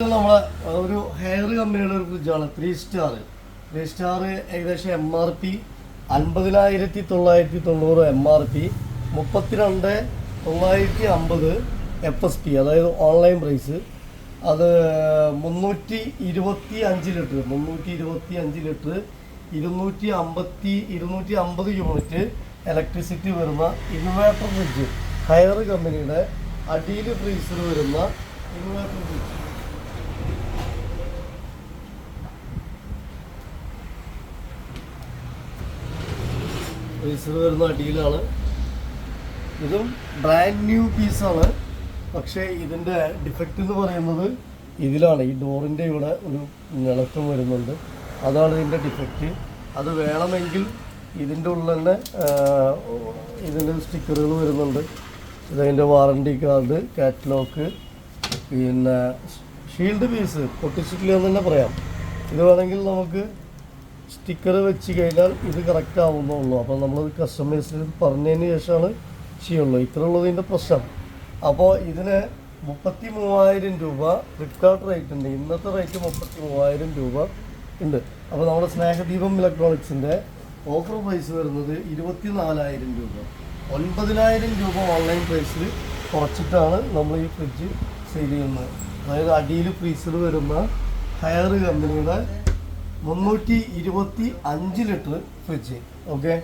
നമ്മളെ ഒരു ഹെയർ കമ്പനിയുടെ ഒരു ഫ്രിഡ്ജാണ് ത്രീ സ്റ്റാർ ത്രീ സ്റ്റാർ ഏകദേശം എം ആർ പി അൻപതിനായിരത്തി തൊള്ളായിരത്തി തൊണ്ണൂറ് എം ആർ പി മുപ്പത്തിരണ്ട് തൊള്ളായിരത്തി അമ്പത് എഫ് എസ് പി അതായത് ഓൺലൈൻ പ്രൈസ് അത് മുന്നൂറ്റി ഇരുപത്തി അഞ്ച് ലിറ്റർ മുന്നൂറ്റി ഇരുപത്തി അഞ്ച് ലിറ്റർ ഇരുന്നൂറ്റി അമ്പത്തി ഇരുന്നൂറ്റി അമ്പത് യൂണിറ്റ് ഇലക്ട്രിസിറ്റി വരുന്ന ഇൻവേർട്ടർ ഫ്രിഡ്ജ് ഹയർ കമ്പനിയുടെ അടിയിൽ ഫ്രീസർ വരുന്ന ഇൻവേർട്ടർ ഫ്രിഡ്ജ് ഫ്രീസർ വരുന്ന അടിയിലാണ്. ഇതും ബ്രാൻഡ് ന്യൂ പീസാണ് പക്ഷേ ഇതിന്റെ ഡിഫക്റ്റ് എന്ന് പറയുന്നത് ഇതിലാണ്. ഈ ഡോറിന്റെ ഇവിടെ ഒരു നിളക്കം വരുന്നുണ്ട്. അതാണ് ഇതിന്റെ ഡിഫക്റ്റ് അത് വേണമെങ്കിൽ ഇതിന്റെ ഉള്ളിൽ തന്നെ ഇതിന്റെ സ്റ്റിക്കറുകൾ വരുന്നുണ്ട്. ഇതതിന്റെ വാറണ്ടി കാർഡ് കാറ്റലോഗ് പിന്നെ ഷീൽഡ് പീസ് പൊട്ടിച്ചിട്ടില്ല എന്ന് തന്നെ പറയാം. ഇത് വേണമെങ്കിൽ നമുക്ക് സ്റ്റിക്കർ വെച്ച് കഴിഞ്ഞാൽ ഇത് കറക്റ്റ് ആവുന്നുള്ളൂ. അപ്പോൾ നമ്മൾ കസ്റ്റമേഴ്സിന് പറഞ്ഞതിന് ശേഷമാണ് ചെയ്യുള്ളൂ. ഇത്ര ഉള്ളത് ഇതിന്റെ പ്രശ്നം. അപ്പോൾ ഇതിന് മുപ്പത്തി മൂവായിരം രൂപ ഫ്ലിപ്കാർട്ട് റേറ്റ് ഉണ്ട്. ഇന്നത്തെ റേറ്റ് മുപ്പത്തി മൂവായിരം രൂപ ഉണ്ട്. അപ്പോൾ നമ്മുടെ സ്നേഹദീപം ഇലക്ട്രോണിക്സിന്റെ ഓഫർ പ്രൈസ് വരുന്നത് ഇരുപത്തി നാലായിരം രൂപ. ഒൻപതിനായിരം രൂപ ഓൺലൈൻ പ്രൈസിൽ കുറച്ചിട്ടാണ് നമ്മൾ ഈ ഫ്രിഡ്ജ് സെയിൽ ചെയ്യുന്നത്. അതായത് അടിയിൽ ഫ്രീസർ വരുന്ന ഹയർ കമ്പനിയുടെ മുന്നൂറ്റി ഇരുപത്തി അഞ്ച് ലിറ്റർ ഫ്രിഡ്ജ് ഓക്കെ